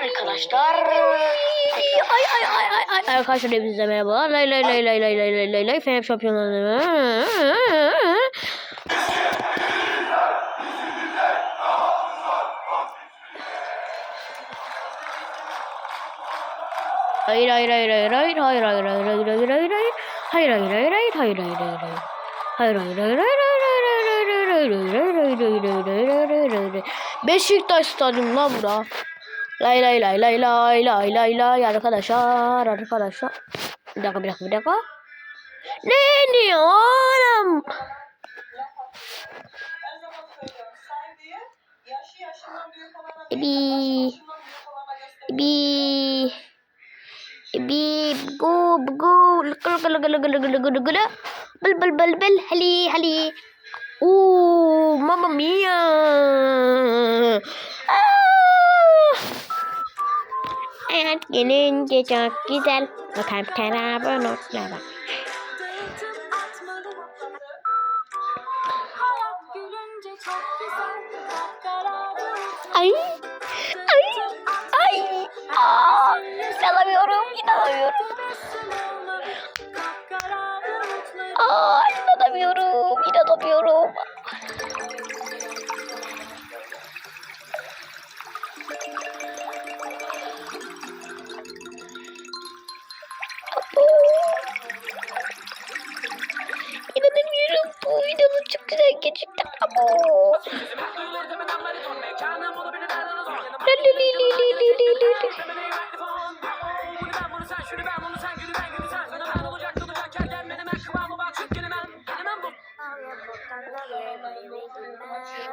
Arkadaşlar ay ay ay ay ay ay arkadaşlar hepinize merhabalar lay lay lay lay lay lay lay lay lay Fener şampiyonları Hayır hayır hayır hayır hayır hayır hayır hayır hayır hayır hayır hayır hayır hayır hayır hayır hayır hayır hayır Hayır hayır hayır hayır hayır Beşiktaş stadyum lan bura. Lay lay lay lay lay lay lay lay arkadaşlar arkadaşlar. Bir dakika bir dakika bir dakika. Ne diyor oğlum? İbi. İbi. İbi. Go go. Gulu gulu gulu gulu gulu gulu gulu. Bel bel bel bel. Hali hali. Oo, mamma mia. Ah. Hayat gelince çok güzel. Kalp tarafı notlara. Ay. Ay. Ay. Aa, inanamıyorum. inanamıyorum. Aa, inanamıyorum. inanamıyorum. İnanamıyorum. Bu videonun çok güzel gerçekten. Abo. La la Bye.